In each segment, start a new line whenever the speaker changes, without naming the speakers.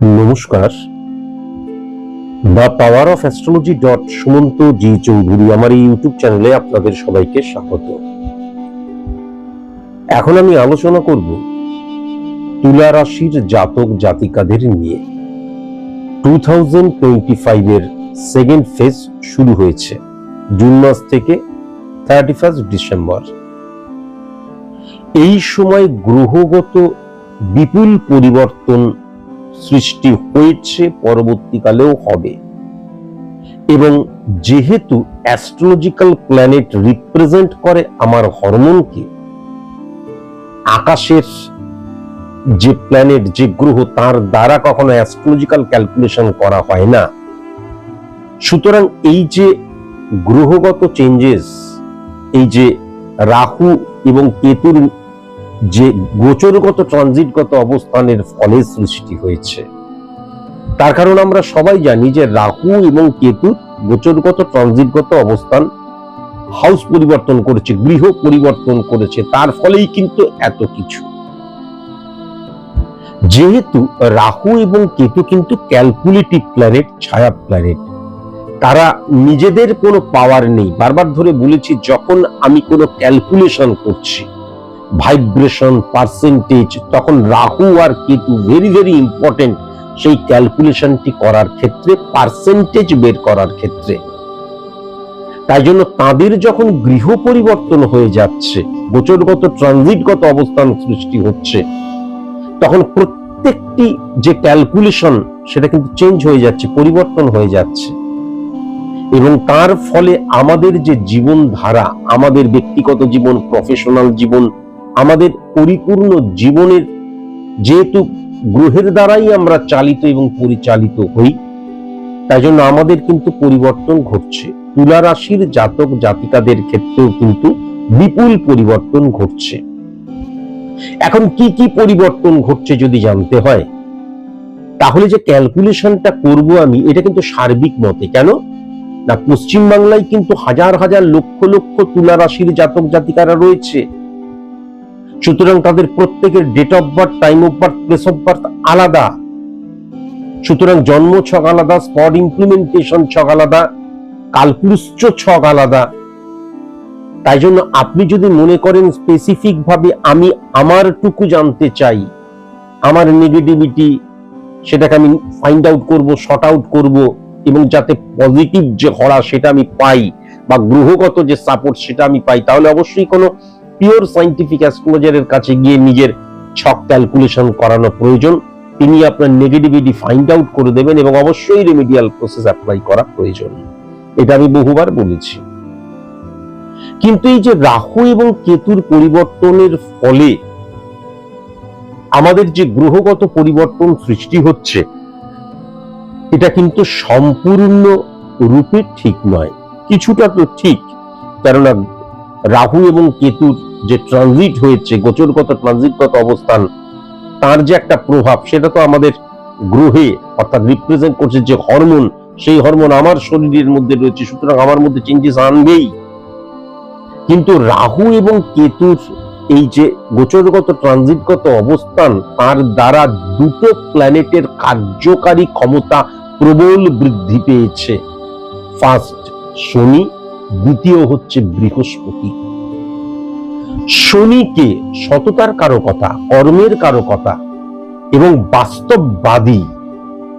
নমস্কার। The power of astrology dot Sumanta ji Chowdhury আমার এই ইউটিউব চ্যানেলে আপনাদের সবাইকে স্বাগত। এখন আমি আলোচনা করব তুলা রাশির জাতক জাতিকাদের নিয়ে। টু থাউজেন্ড টোয়েন্টি ফাইভের সেকেন্ড ফেজ শুরু হয়েছে, জুন মাস থেকে থার্টি ফার্স্ট ডিসেম্বর। এই সময় গ্রহগত বিপুল পরিবর্তন সৃষ্টি হয়েছে পরবর্তীকালেও হবে। এবং যেহেতু অ্যাস্ট্রোলজিক্যাল প্ল্যানেট রিপ্রেজেন্ট করে আমার হরমোনকে, আকাশের যে প্ল্যানেট যে গ্রহ, তার দ্বারা কখনো অ্যাস্ট্রোলজিক্যাল ক্যালকুলেশন করা হয় না। সুতরাং এই যে গ্রহগত চেঞ্জেস এই যে রাহু এবং কেতুর যে গোচরগত, ট্রানজিটগত অবস্থানের ফলে সৃষ্টি হয়েছে। তার কারণ আমরা সবাই জানি যে রাহু এবং কেতু গোচরগত, ট্রানজিটগত অবস্থান হাউস পরিবর্তন করেছে, গৃহ পরিবর্তন করেছে, তার ফলেই কিন্তু এত কিছু। যেহেতু রাহু এবং কেতু কিন্তু ক্যালকুলেটিভ প্ল্যানেট ছায়া প্ল্যানেট তারা নিজেদের কোনো পাওয়ার নেই। বারবার ধরে বলেছি, যখন আমি কোনো ক্যালকুলেশন করছি ভাইব্রেশন পার্সেন্টেজ তখন রাহু আর কেতু ভেরি ভেরি ইম্পর্টেন্ট সেই ক্যালকুলেশনটি করার ক্ষেত্রে পার্সেন্টেজ বের করার ক্ষেত্রে। তাই জন্য তাদের যখন গৃহ পরিবর্তন হয়ে যাচ্ছে, গোচরগত ট্রানজিটগত অবস্থান সৃষ্টি হচ্ছে, তখন প্রত্যেকটি যে ক্যালকুলেশন সেটা কিন্তু চেঞ্জ হয়ে যাচ্ছে, পরিবর্তন হয়ে যাচ্ছে। এবং তার ফলে আমাদের যে জীবন ধারা আমাদের ব্যক্তিগত জীবন প্রফেশনাল জীবন আমাদের পরিপূর্ণ জীবনের যেহেতু গ্রহের দ্বারাই আমরা চালিত এবং পরিচালিত হই, তাই জন্য আমাদের কিন্তু পরিবর্তন ঘটছে। তুলা রাশির জাতক জাতিকাদের ক্ষেত্রেও কিন্তু বিপুল পরিবর্তন ঘটছে। এখন কি কি পরিবর্তন ঘটছে যদি জানতে হয়, তাহলে যে ক্যালকুলেশনটা করব আমি, এটা কিন্তু সার্বিক মতে। কেন? না পশ্চিম বাংলায় কিন্তু হাজার হাজার লক্ষ লক্ষ তুলা রাশির জাতক জাতিকারা রয়েছে। সুতরাং তাদের প্রত্যেকের date of birth time of birth place of birth আলাদা। সুতরাং জন্ম ছক আলাদা স্পট ইমপ্লিমেন্টেশন ছক আলাদা কালপুরুষ ছক আলাদা। তাই জন্য আপনি যদি মনে করেন স্পেসিফিক ভাবে আমি আমার টুকু জানতে চাই, আমার নেগেটিভিটি সেটাকে আমি ফাইন্ড আউট করব শর্ট আউট করব, এবং যাতে পজিটিভ যে হরা সেটা আমি পাই, বা গ্রহগত যে সাপোর্ট সেটা আমি পাই, তাহলে অবশ্যই কোনো পিওর সাইন্টিফিক অ্যাস্ট্রোলজারের কাছে গিয়ে নিজের ছক ক্যালকুলেশন করানো প্রয়োজন। তিনি আপনার নেগেটিভিটি ফাইন্ড আউট করে দেবেন এবং অবশ্যই রেমিডিয়াল প্রসেস অ্যাপ্লাই করা প্রয়োজন। এটা আমি বহুবার বলেছি। কিন্তু এই যে রাহু এবং কেতুর পরিবর্তনের ফলে আমাদের যে গ্রহগত পরিবর্তন সৃষ্টি হচ্ছে, এটা কিন্তু সম্পূর্ণ রূপে ঠিক নয়। কিছুটা তো ঠিক, কেননা রাহু এবং কেতুর যে ট্রানজিট হয়েছে, গোচরগত ট্রানজিটগত অবস্থান, তার যে একটা প্রভাব, সেটা তো আমাদের গ্রহে অর্থাৎ রিপ্রেজেন্ট করছে যে হরমোন সেই হরমোন আমার শরীরের মধ্যে রয়েছে, সুতরাং আমার মধ্যে চেঞ্জেস আনবেই। কিন্তু রাহু এবং কেতুর এই যে গোচরগত ট্রানজিটগত অবস্থান, তার দ্বারা দুটো প্ল্যানেটের কার্যকারী ক্ষমতা প্রবল বৃদ্ধি পেয়েছে। ফার্স্ট শনি দ্বিতীয় হচ্ছে বৃহস্পতি। শনিকে সততার কারকতা কর্মের কারকতা এবং বাস্তববাদী।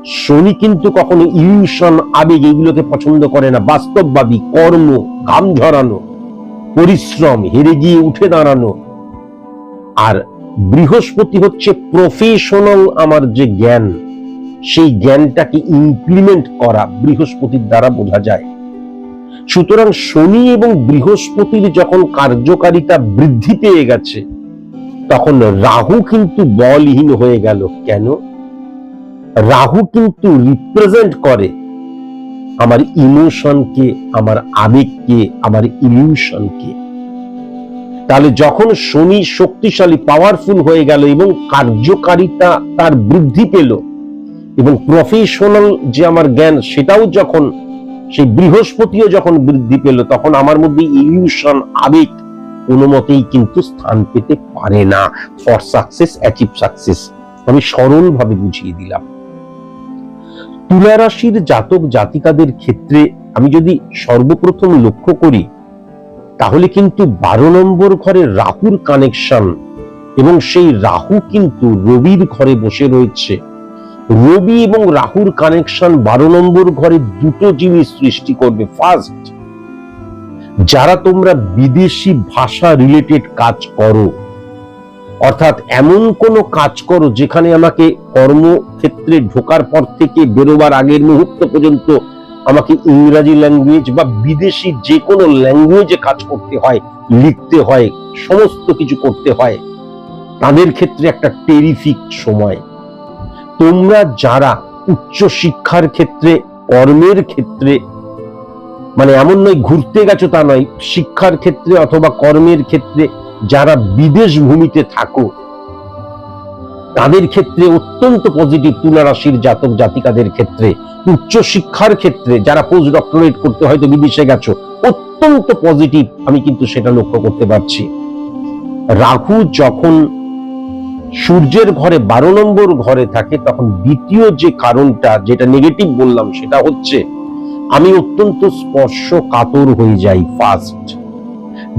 শনি কিন্তু কখনো ইলিউশন আবেগ এগুলোকে পছন্দ করে না। বাস্তববাদী, কর্ম, ঘাম ঝরানো, পরিশ্রম, হেরে গিয়ে উঠে দাঁড়ানো। আর বৃহস্পতি হচ্ছে প্রফেশনাল আমার যে জ্ঞান, সেই জ্ঞানটাকে ইমপ্লিমেন্ট করা বৃহস্পতির দ্বারা বোঝা যায়। সুতরাং শনি এবং বৃহস্পতির যখন কার্যকারিতা বৃদ্ধি পেয়ে গেছে, তখন রাহু কিন্তু বলহীন হয়ে গেল। কেন? রাহু কিন্তু রিপ্রেজেন্ট করে আমার ইমোশনকে আমার আবেগকে আমার ইলিউশনকে তাহলে যখন শনি শক্তিশালী পাওয়ারফুল হয়ে গেল এবং কার্যকারিতা তার বৃদ্ধি পেল এবং প্রফেশনাল যে আমার জ্ঞান, সেটাও যখন সেই বৃহস্পতিও যখন বৃদ্ধি পেল, তখন আমার মধ্যে ইলিউশন আবেগ কোনো মতেই কিন্তু স্থান পেতে পারে না। ফর সাকসেস অ্যাচিভ সাকসেস আমি সরল ভাবে বুঝিয়ে দিলাম। তুলা রাশির জাতক জাতিকাদের ক্ষেত্রে আমি যদি সর্বপ্রথম লক্ষ্য করি, তাহলে কিন্তু বারো নম্বর ঘরে রাহুর কানেকশন এবং সেই রাহু কিন্তু রবির ঘরে বসে রয়েছে। রবি এবং রাহুর কানেকশন বারো নম্বর ঘরে দুটো জিনিস সৃষ্টি করবে। ফার্স্ট যারা তোমরা বিদেশি ভাষা রিলেটেড কাজ করো, অর্থাৎ এমন কোনো কাজ করো যেখানে আমাকে কর্মক্ষেত্রে ঢোকার পর থেকে বেরোবার আগের মুহূর্ত পর্যন্ত আমাকে ইংরাজি ল্যাঙ্গুয়েজ বা বিদেশি যে কোনো ল্যাঙ্গুয়েজে কাজ করতে হয়, লিখতে হয়, সমস্ত কিছু করতে হয়। তাদের ক্ষেত্রে একটা টেরিফিক সময়। তোমরা যারা উচ্চ শিক্ষার ক্ষেত্রে, কর্মের ক্ষেত্রে মানে এমন নয় ঘুরতে গেছো তা নয়, শিক্ষার ক্ষেত্রে অথবা কর্মের ক্ষেত্রে যারা বিদেশ ভূমিতে থাকো, তাদের ক্ষেত্রে অত্যন্ত পজিটিভ তুলা রাশির জাতক জাতিকাদের ক্ষেত্রে, উচ্চ শিক্ষার ক্ষেত্রে যারা পোস্ট ডক্টরেট করতে হয়তো বিদেশে গেছো, অত্যন্ত পজিটিভ আমি কিন্তু সেটা লক্ষ্য করতে পারছি। রাহু যখন সূর্যের ঘরে বারো নম্বর ঘরে থাকে, তখন দ্বিতীয় যে কারণটা, যেটা নেগেটিভ বললাম, সেটা হচ্ছে আমি অত্যন্ত স্পর্শ কাতর হয়ে যাই ফার্স্ট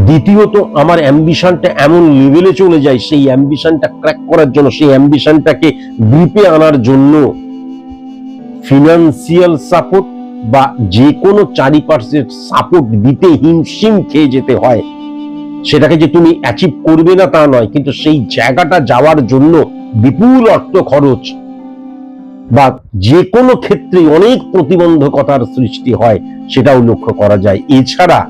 দ্বিতীয়ত, আমার অ্যাম্বিশনটা এমন লেভেলে চলে যায়, সেই অ্যাম্বিশনটা ক্র্যাক করার জন্য, সেই অ্যাম্বিশনটাকে গ্রিপে আনার জন্য ফিনান্সিয়াল সাপোর্ট বা যে কোনো চারিপাশের সাপোর্ট দিতে হিমশিম খেয়ে যেতে হয়। সেটাকে যে তুমি অ্যাচিভ করবে না তা নয়, কিন্তু সেই জায়গাটা যাওয়ার জন্য বিপুল অর্থ খরচ বা যে কোনো ক্ষেত্রে অনেক প্রতিবন্ধকতার সৃষ্টি হয়, সেটাও লক্ষ্য করা যায়। এছাড়া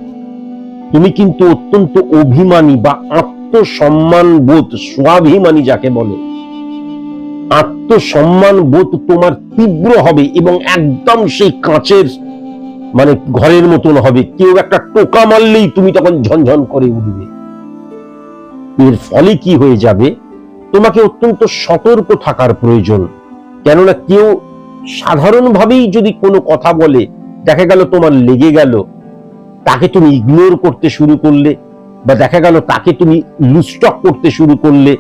তুমি কিন্তু অত্যন্ত অভিমানী বা আত্মসম্মান বোধ স্বাভিমানী যাকে বলে আত্মসম্মান বোধ তোমার তীব্র হবে এবং একদম সেই কাঁচের মানে ঘরের মতন হবে। কেউ একটা টোকা মারলেই তুমি তখন ঝনঝন করে উঠবে। এর ফলে কি হয়ে যাবে? তোমাকে অত্যন্ত সতর্ক থাকার প্রয়োজন। কেননা কেউ সাধারণভাবেই যদি কোনো কথা বলে, দেখা গেল তোমার লেগে গেল, তাকে তুমি ইগনোর করতে শুরু করলে, বা দেখা গেল তাকে তুমি লুস্টক করতে শুরু করলে,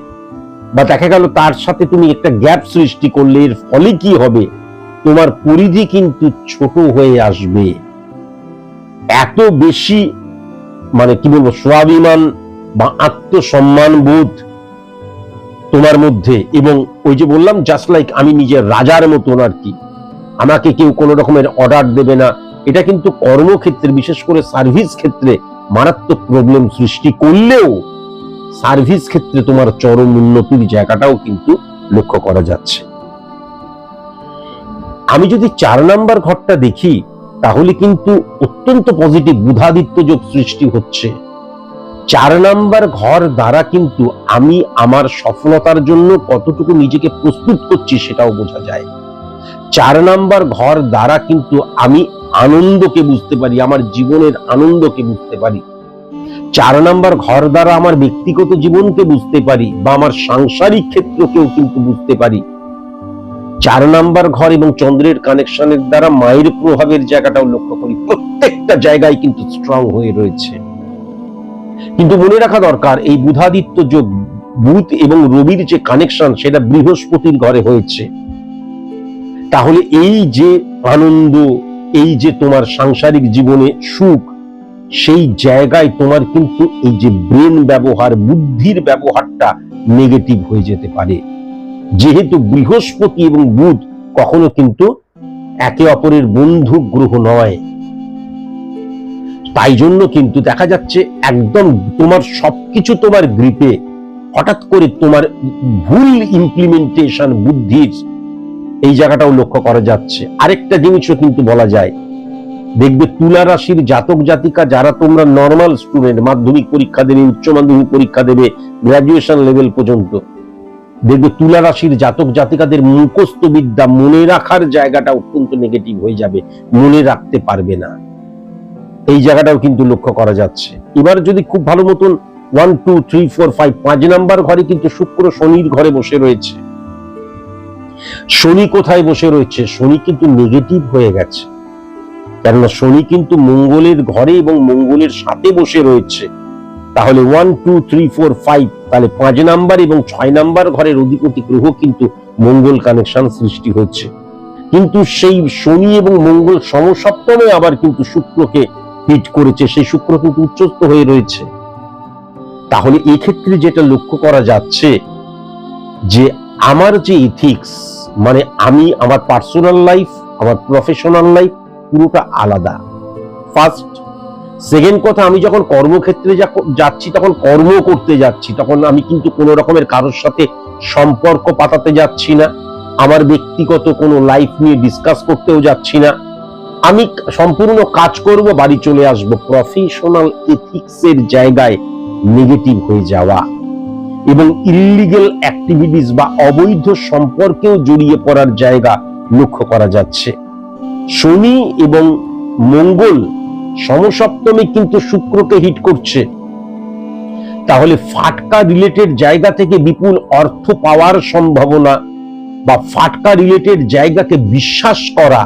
বা দেখা গেল তার সাথে তুমি একটা গ্যাপ সৃষ্টি করলে, এর ফলে কি হবে? তোমার পরিধি কিন্তু ছোট হয়ে আসবে। এত বেশি মানে কি বলব, স্বাভিমান বা আত্মসম্মান বোধ তোমার মধ্যে এবং ওই যে বললাম জাস্ট লাইক আমি নিজের রাজার মতন আর কি। আমাকে কেউ কোনো রকমের অর্ডার দেবে না। এটা কিন্তু কর্মক্ষেত্রে, বিশেষ করে সার্ভিস ক্ষেত্রে মারাত্মক প্রবলেম সৃষ্টি করলেও সার্ভিস ক্ষেত্রে তোমার চরম উন্নতির জায়গাটাও কিন্তু লক্ষ্য করা যাচ্ছে। আমি যদি চার নাম্বার ঘরটা দেখি, তাহলে কিন্তু অত্যন্ত পজিটিভ বুধাদিত্য যোগ সৃষ্টি হচ্ছে। চার নাম্বার ঘর দ্বারা কিন্তু আমি আমার সফলতার জন্য কতটুকু নিজেকে প্রস্তুত করছি সেটাও বোঝা যায়। চার নাম্বার ঘর দ্বারা কিন্তু আমি আনন্দকে বুঝতে পারি, আমার জীবনের আনন্দকে বুঝতে পারি। চার নাম্বার ঘর দ্বারা আমার ব্যক্তিগত জীবনকে বুঝতে পারি বা আমার সাংসারিক ক্ষেত্রকেও কিন্তু বুঝতে পারি। চার নাম্বার ঘর এবং চন্দ্রের কানেকশনের দ্বারা মায়ের প্রভাবের জায়গাটাও লক্ষ্য করি। প্রত্যেকটা জায়গায় কিন্তু স্ট্রং হয়ে রয়েছে। কিন্তু মনে রাখা দরকার, এই বুধাদিত্য যোগ বুধ এবং রবির যে কানেকশন সেটা বৃহস্পতির ঘরে হয়েছে। তাহলে এই যে আনন্দ, এই যে তোমার সাংসারিক জীবনে সুখ, সেই জায়গায় তোমার কিন্তু এই যে ব্রেন ব্যবহার, বুদ্ধির ব্যবহারটা নেগেটিভ হয়ে যেতে পারে। যেহেতু বৃহস্পতি এবং বুধ কখনো কিন্তু একে অপরের বন্ধু গ্রহ নয় তাই জন্য কিন্তু দেখা যাচ্ছে একদম তোমার সবকিছু তোমার গ্রিপে হঠাৎ করে তোমার ভুল ইমপ্লিমেন্টেশন বুদ্ধির এই জায়গাটাও লক্ষ্য করা যাচ্ছে। আরেকটা জিনিসও কিন্তু বলা যায়, দেখবে তুলা রাশির জাতক জাতিকা যারা তোমরা নর্মাল স্টুডেন্ট মাধ্যমিক পরীক্ষা দেবে, উচ্চ মাধ্যমিক পরীক্ষা দেবে গ্রাজুয়েশন লেভেল পর্যন্ত, দেখবে তুলা রাশির জাতক জাতিকাদের মুখস্থ বিদ্যা মনে রাখার জায়গাটা অত্যন্ত নেগেটিভ হয়ে যাবে, মনে রাখতে পারবে না। এই জায়গাটাও কিন্তু লক্ষ্য করা যাচ্ছে। এবার যদি খুব ভালো মতন one two three four five পাঁচ নাম্বার ঘরে কিন্তু শুক্র শনির ঘরে বসে রয়েছে। শনি কোথায় বসে রয়েছে? শনি কিন্তু নেগেটিভ হয়ে গেছে। কেননা শনি কিন্তু মঙ্গলের ঘরে এবং মঙ্গলের সাথে বসে রয়েছে। তাহলে one two three four five তাহলে পাঁচ নাম্বার এবং ছয় নাম্বার ঘরের অধিপতি গ্রহ কিন্তু মঙ্গল কানেকশন সৃষ্টি হচ্ছে। কিন্তু সেই শনি এবং মঙ্গল সমসপ্তমে আবার কিন্তু শুক্রকে হিট করেছে, সেই শুক্র কিন্তু উচ্চস্থ হয়ে রয়েছে। তাহলে এই ক্ষেত্রে যেটা লক্ষ্য করা যাচ্ছে যে আমার যে ইথিক্স মানে আমি আমার পার্সোনাল লাইফ আমার প্রফেশনাল লাইফ পুরোটা আলাদা। ফার্স্ট সেকেন্ড কথা, আমি যখন কর্মক্ষেত্রে যাচ্ছি, তখন কর্ম করতে যাচ্ছি, তখন আমি কিন্তু কোনো রকমের কারোর সাথে সম্পর্ক পাতাতে যাচ্ছি না। আমার ব্যক্তিগত কোনো লাইফ নিয়ে ডিসকাস করতেও যাচ্ছি না। আমি সম্পূর্ণ কাজ করব, বাড়ি চলে আসব। প্রফেশনাল এথিক্সের জায়গায় নেগেটিভ হয়ে যাওয়া এবং ইলিগেল অ্যাক্টিভিটিস বা অবৈধ সম্পর্কেও জড়িয়ে পড়ার জায়গা লক্ষ্য করা যাচ্ছে। শনি এবং মঙ্গল সমসপ্তমে কিন্তু শুক্রকে হিট করছে। তাহলে ফাটকা রিলেটেড জায়গা থেকে বিপুল অর্থ পাওয়ার সম্ভাবনা বা ফাটকা রিলেটেড জায়গাকে বিশ্বাস করা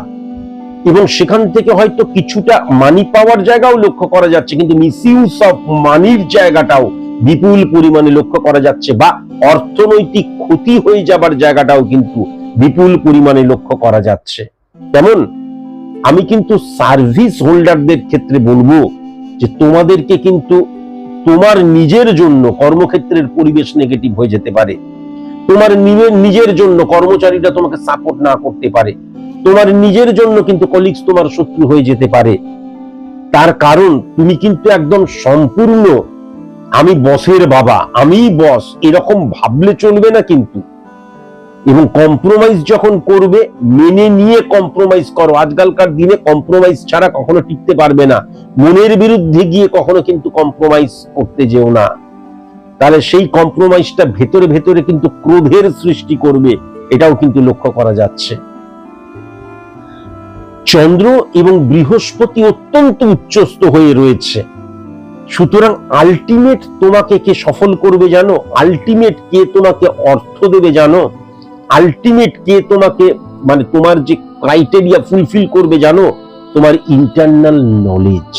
এবং সেখান থেকে হয়তো কিছুটা মানি পাওয়ার জায়গাও লক্ষ্য করা যাচ্ছে, কিন্তু মিসইউজ অফ মানির জায়গাটাও বিপুল পরিমাণে লক্ষ্য করা যাচ্ছে বা অর্থনৈতিক ক্ষতি হয়ে যাবার জায়গাটাও কিন্তু বিপুল পরিমাণে লক্ষ্য করা যাচ্ছে। তেমন আমি কিন্তু সার্ভিস হোল্ডারদের ক্ষেত্রে বলব যে তোমাদেরকে কিন্তু তোমার নিজের জন্য কর্মক্ষেত্রের পরিবেশ নেগেটিভ হয়ে যেতে পারে। তোমার নিজের জন্য কর্মচারীরা তোমাকে সাপোর্ট না করতে পারে। তোমার নিজের জন্য কিন্তু কলিগস তোমার শত্রু হয়ে যেতে পারে। তার কারণ, তুমি কিন্তু একদম সম্পূর্ণ, আমি বসের বাবা আমি বস এরকম ভাবলে চলবে না কিন্তু। এবং কম্প্রোমাইজ যখন করবে, মেনে নিয়ে কম্প্রোমাইজ করো। আজকালকার দিনে কম্প্রোমাইজ ছাড়া কখনো টিকতে পারবে না। মনের বিরুদ্ধে গিয়ে কখনো কিন্তু কম্প্রোমাইজ করতে যেও না। তাহলে সেই কম্প্রোমাইজটা ভেতরে ভেতরে কিন্তু ক্রোধের সৃষ্টি করবে, এটাও কিন্তু লক্ষ্য করা যাচ্ছে। চন্দ্র এবং বৃহস্পতি অত্যন্ত উচ্চস্থ হয়ে রয়েছে। সুতরাং আলটিমেট তোমাকে কে সফল করবে জানো? আলটিমেট কে তোমাকে অর্থ দেবে জানো? আলটিমেট কে তোমাকে মানে তোমার যে ক্রাইটেরিয়া ফুলফিল করবে জানো? তোমার ইন্টারনাল নলেজ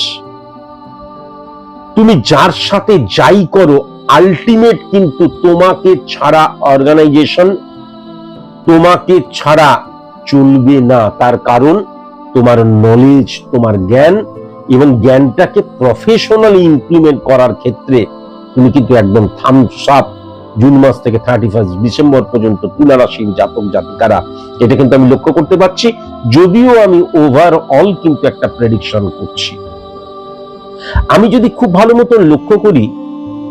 তুমি যার সাথে যাই করো আলটিমেট কিন্তু তোমাকে ছাড়া অর্গানাইজেশন তোমাকে ছাড়া চলবে না। তার কারণ তোমার নলেজ তোমার জ্ঞান এবং জ্ঞানটাকে প্রফেশনালি ইমপ্লিমেন্ট করার ক্ষেত্রে তুমি কিন্তু একদম থামস আপ জুন মাস থেকে থার্টি ফার্স্ট ডিসেম্বর পর্যন্ত তুলা রাশির জাতক জাতিকারা। এটা কিন্তু আমি লক্ষ্য করতে পারছি, যদিও আমি ওভারঅল কিন্তু একটা প্রেডিকশন করছি। আমি যদি খুব ভালো মতো লক্ষ্য করি,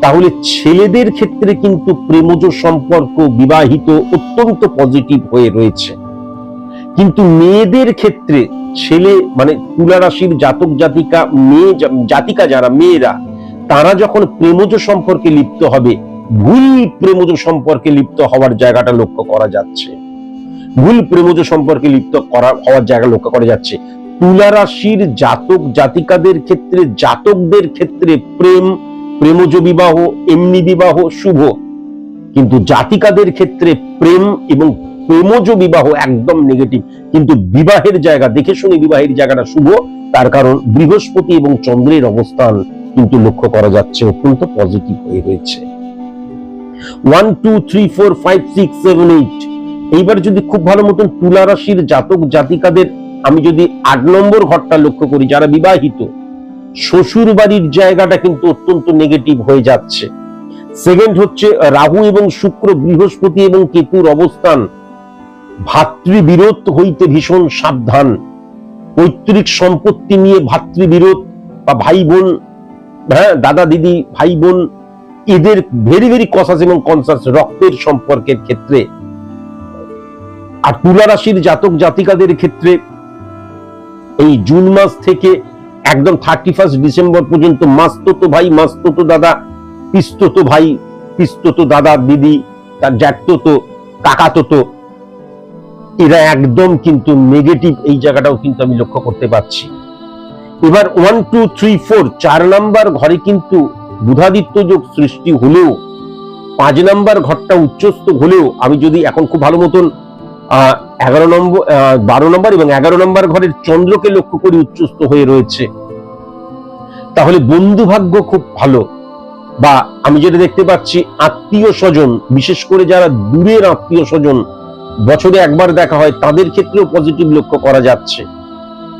তাহলে ছেলেদের ক্ষেত্রে কিন্তু প্রেমজ সম্পর্ক বিবাহিত অত্যন্ত পজিটিভ হয়ে রয়েছে। কিন্তু মেয়েদের ক্ষেত্রে ছেলে মানে তুলা রাশির জাতক জাতিকা, মেয়ে জাতিকা যারা, মেয়েরা, তারা যখন প্রেমজ সম্পর্কে লিপ্ত হবে, ভুল প্রেমজ সম্পর্কে লিপ্ত হওয়ার জায়গাটা লক্ষ্য করা যাচ্ছে। ভুল প্রেমজ সম্পর্কে লিপ্ত করা, হওয়ার জায়গা লক্ষ্য করা যাচ্ছে। তুলা রাশির জাতক জাতিকাদের ক্ষেত্রে, জাতকদের ক্ষেত্রে প্রেম, প্রেমজ বিবাহ, এমনি বিবাহ শুভ। কিন্তু জাতিকাদের ক্ষেত্রে প্রেম এবং প্রেমজ বিবাহ একদম নেগেটিভ কিন্তু বিবাহের জায়গা, দেখে শুনে বিবাহের জায়গাটা শুভ, তার কারণ বৃহস্পতি এবং চন্দ্রের অবস্থান কিন্তু লক্ষ্য করা যাচ্ছে অত্যন্ত পজিটিভ হয়ে রয়েছে। One two three four five six seven eight এইবার যদি খুব ভালো মতন তুলা রাশির জাতক, জাতিকাদের আমি যদি আট নম্বর ঘরটা লক্ষ্য করি, যারা বিবাহিত শ্বশুর বাড়ির জায়গাটা কিন্তু অত্যন্ত নেগেটিভ হয়ে যাচ্ছে। সেকেন্ড হচ্ছে রাহু এবং শুক্র, বৃহস্পতি এবং কেতুর অবস্থান। ভাতৃবিরোধ হইতে ভীষণ সাবধান। পৈতৃক সম্পত্তি নিয়ে ভাতৃবিরোধ বা ভাই বোন হ্যাঁ দাদা দিদি ভাই বোন এদের ভেরি ভেরি কসাস এবং কনসাস রক্তের সম্পর্কের ক্ষেত্রে আর তুলা রাশির জাতক জাতিকাদের ক্ষেত্রে এই জুন মাস থেকে একদম থার্টি ফার্স্ট ডিসেম্বর পর্যন্ত মাস্ততো ভাই, মাস্ততো দাদা, পিস্ততো ভাই, পিস্ততো দাদা দিদি তার জ্যাঠতো কাকাতো এরা একদম কিন্তু নেগেটিভ এই জায়গাটাও কিন্তু আমি লক্ষ্য করতে পারছি। এবার ওয়ান টু থ্রি ফোর চার নাম্বার ঘরে কিন্তু বুধাদিত্য যোগ সৃষ্টি হলেও, পাঁচ নাম্বার ঘরটা উচ্চস্থ হলেও আমি যদি এখন খুব ভালো মতন এগারো নম্বর বারো নম্বর এবং এগারো নম্বর ঘরের চন্দ্রকে লক্ষ্য করি উচ্চস্থ হয়ে রয়েছে। তাহলে বন্ধু ভাগ্য খুব ভালো বা আমি যেটা দেখতে পাচ্ছি, আত্মীয় স্বজন, বিশেষ করে যারা দূরের আত্মীয় স্বজন বছরে একবার দেখা হয়, তাদের ক্ষেত্রেও পজিটিভ লক্ষ্য করা যাচ্ছে।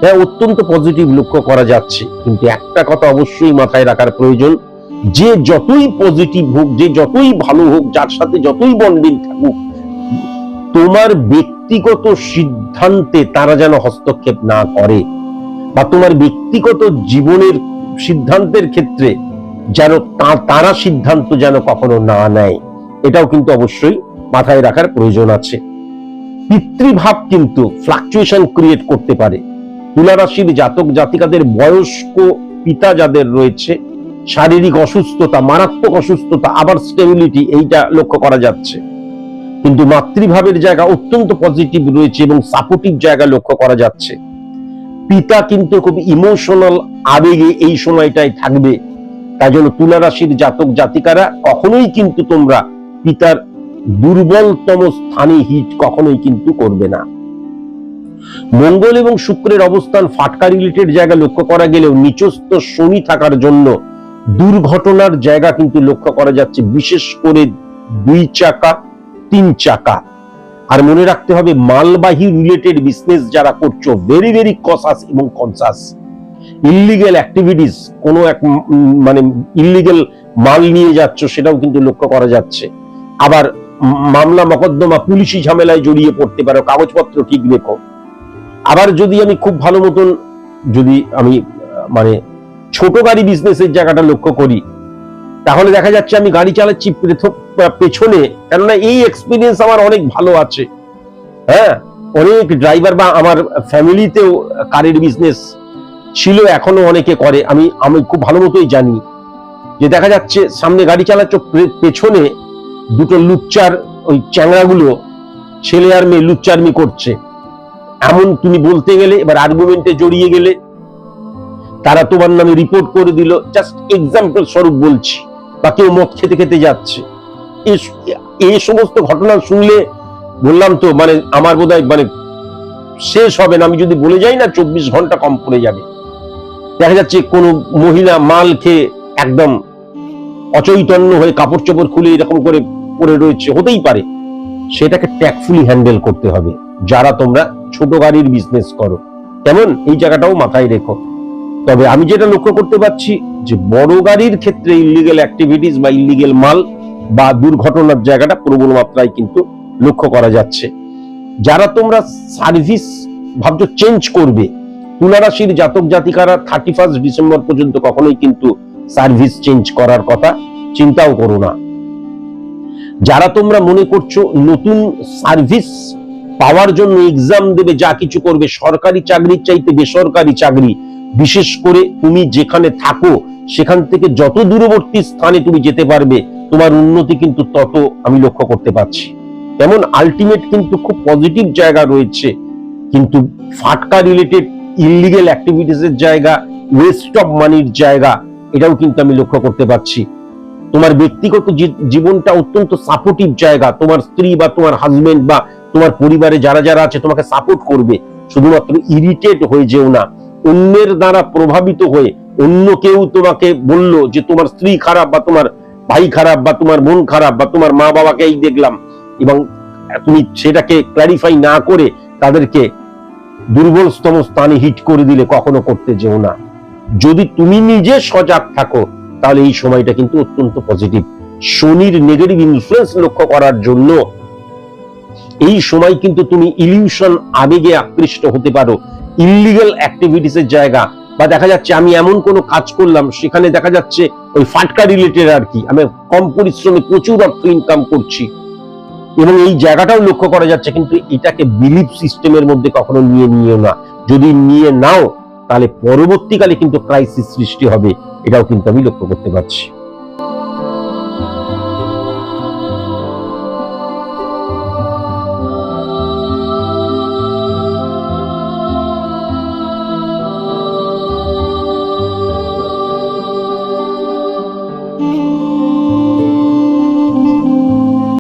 হ্যাঁ অত্যন্ত পজিটিভ লক্ষ্য করা যাচ্ছে। কিন্তু একটা কথা অবশ্যই মাথায় রাখার প্রয়োজন, যে যতই পজিটিভ হোক, যে যতই ভালো হোক, যার সাথে যতই বন্ডিং থাকুক, তোমার ব্যক্তিগত সিদ্ধান্তে তারা যেন হস্তক্ষেপ না করে বা তোমার ব্যক্তিগত জীবনের সিদ্ধান্তের ক্ষেত্রে যেন তারা সিদ্ধান্ত যেন কখনো না নেয়, এটাও কিন্তু অবশ্যই মাথায় রাখার প্রয়োজন আছে। পিতৃভাব কিন্তু ফ্লাকচুয়েশন ক্রিয়েট করতে পারে। তুলা রাশির জাতক জাতিকাদের বয়স্ক পিতা যাদের রয়েছে, শারীরিক অসুস্থতা, মারাত্মক অসুস্থতা, আবার স্টেবিলিটি এইটা লক্ষ্য করা যাচ্ছে। কিন্তু মাতৃভাবের জায়গা অত্যন্ত পজিটিভ রয়েছে এবং সাপোর্টিভ জায়গা লক্ষ্য করা যাচ্ছে। পিতা কিন্তু খুব ইমোশনাল আবেগে এই সময়টায় থাকবে। তাই জন্য তুলা রাশির জাতক জাতিকারা কখনোই কিন্তু তোমরা পিতার দুর্বলতম স্থানে হিট কখনোই কিন্তু করবে না। মঙ্গল এবং শুক্রের অবস্থান ফাটকা রিলেটেড জায়গা লক্ষ্য করা গেলেও নিচস্থ শনি থাকার জন্য দুর্ঘটনার জায়গা কিন্তু লক্ষ্য করা যাচ্ছে বিশেষ করে দুই চাকা, তিন চাকা। আর মনে রাখতে হবে, মালবাহী রিলেটেড বিজনেস যারা করছ ভেরি ভেরি কসাস এবং কনসাস ইলিগেল অ্যাক্টিভিটিস কোনো এক মানে ইলিগেল মাল নিয়ে যাচ্ছ, সেটাও কিন্তু লক্ষ্য করা যাচ্ছে। আবার মামলা মকদ্দমা পুলিশি ঝামেলায় জড়িয়ে পড়তে পারো, কাগজপত্র ঠিক রেখো। আবার যদি আমি খুব ভালো মতন যদি আমি মানে ছোট গাড়ি বিজনেসের জায়গাটা লক্ষ্য করি, তাহলে দেখা যাচ্ছে আমি গাড়ি চালাচ্ছি পেছনে। কেননা এই এক্সপিরিয়েন্স আমার অনেক ভালো আছে। হ্যাঁ অনেক ড্রাইভার বা আমার ফ্যামিলিতেও কারের বিজনেস ছিল, এখনও অনেকে করে। আমি আমি খুব ভালো মতোই জানি যে দেখা যাচ্ছে সামনে গাড়ি চালাচ্ছ পেছনে দুটো লুচ্চার ওই চ্যাংড়াগুলো ছেলে আর মেয়ে লুচ্চারমি করছে। এমন তুমি বলতে গেলে, এবার আর্গুমেন্টে জড়িয়ে গেলে, তারা তোমার নামে রিপোর্ট করে দিল। জাস্ট এক্সাম্পল স্বরূপ বলছি, বা কেউ মদ খেতে খেতে যাচ্ছে। এই- সমস্ত ঘটনা শুনলে বললাম তো মানে আমার বোধ মানে শেষ হবে না। আমি যদি বলে যাই না, চব্বিশ ঘণ্টা কম পড়ে যাবে। দেখা যাচ্ছে কোন মহিলা মাল খেয়ে একদম অচৈতন্য হয়ে কাপড় চোপড় খুলে এরকম করে পড়ে রয়েছে, হতেই পারে। সেটাকে ট্যাকফুলি হ্যান্ডেল করতে হবে। যারা তোমরা ছোট গাড়ির বিজনেস করো। কেমন? এই জায়গাটাও মাথায় রেখো। তবে আমি যেটা লক্ষ্য করতে পারছি যে, বড় গাড়ির ক্ষেত্রে ইলিগেল অ্যাক্টিভিটিস বা ইলিগেল মাল বা দুর্ঘটনার জায়গাটা প্রবল মাত্রায় কিন্তু লক্ষ্য করা যাচ্ছে। যারা তোমরা সার্ভিস ভাবছ চেঞ্জ করবে তুলা রাশির জাতক জাতিকারা থার্টি ফার্স্ট ডিসেম্বর পর্যন্ত কখনোই কিন্তু সার্ভিস চেঞ্জ করার কথা চিন্তাও করো না। যারা তোমরা মনে করছ নতুন সার্ভিস পাওয়ার জন্য এক্সাম দেবে, যা কিছু করবে, সরকারি চাকরির চাইতে বেসরকারি চাকরি, বিশেষ করে তুমি যেখানে থাকো, সেখান থেকে যত দূরবর্তী স্থানে তুমি যেতে পারবে, তোমার উন্নতি কিন্তু তত আমি লক্ষ্য করতে পারছি। তেমন আলটিমেট কিন্তু খুব পজিটিভ জায়গা রয়েছে, কিন্তু ফাটকা রিলেটেড ইলিগেল অ্যাক্টিভিটিস এর জায়গা ওয়েস্ট অফ মানির জায়গা, এটাও কিন্তু আমি লক্ষ্য করতে পারছি। তোমার ব্যক্তিগত জীবনটা অত্যন্ত সাপোর্টিভ জায়গা। তোমার স্ত্রী বা তোমার হাজবেন্ড বা তোমার পরিবারে যারা যারা আছে, তোমাকে সাপোর্ট করবে। শুধুমাত্র ইরিটেট হয়ে যেও না। অন্যের দ্বারা প্রভাবিত হয়ে অন্য কেউ তোমাকে বলল যে, তোমার স্ত্রী খারাপ বা তোমার ভাই খারাপ বা তোমার বোন খারাপ বা তোমার মা বাবাকে এই দেখলাম। এবং তুমি সেটাকে ক্ল্যারিফাই না করে তাদেরকে দুর্বলতম স্থানে হিট করে দিলে কখনো করতে যেও না। যদি তুমি নিজে সজাগ থাকো তাহলে এই সময়টা কিন্তু অত্যন্ত পজিটিভ শনির নেগেটিভ ইনফ্লুয়েন্স লক্ষ্য করার জন্য এই সময় কিন্তু তুমি ইলিউশন আবেগে আকৃষ্ট হতে পারো। ইলিগাল অ্যাক্টিভিটিস এর জায়গা। বা দেখা যাচ্ছে আমি এমন কোনো কাজ করলাম, সেখানে দেখা যাচ্ছে ওই ফাটকা রিলেটেড আর কি। আমি কম পরিশ্রমে প্রচুর অর্থ ইনকাম করছি। এবং এই জায়গাটাও লক্ষ্য করা যাচ্ছে, কিন্তু এটাকে বিলিফ সিস্টেমের মধ্যে কখনো নিয়ে নিও না। যদি নিয়ে নাও, তাহলে পরবর্তীকালে কিন্তু ক্রাইসিস সৃষ্টি হবে। এটাও কিন্তু আমি লক্ষ্য করতে পারছি।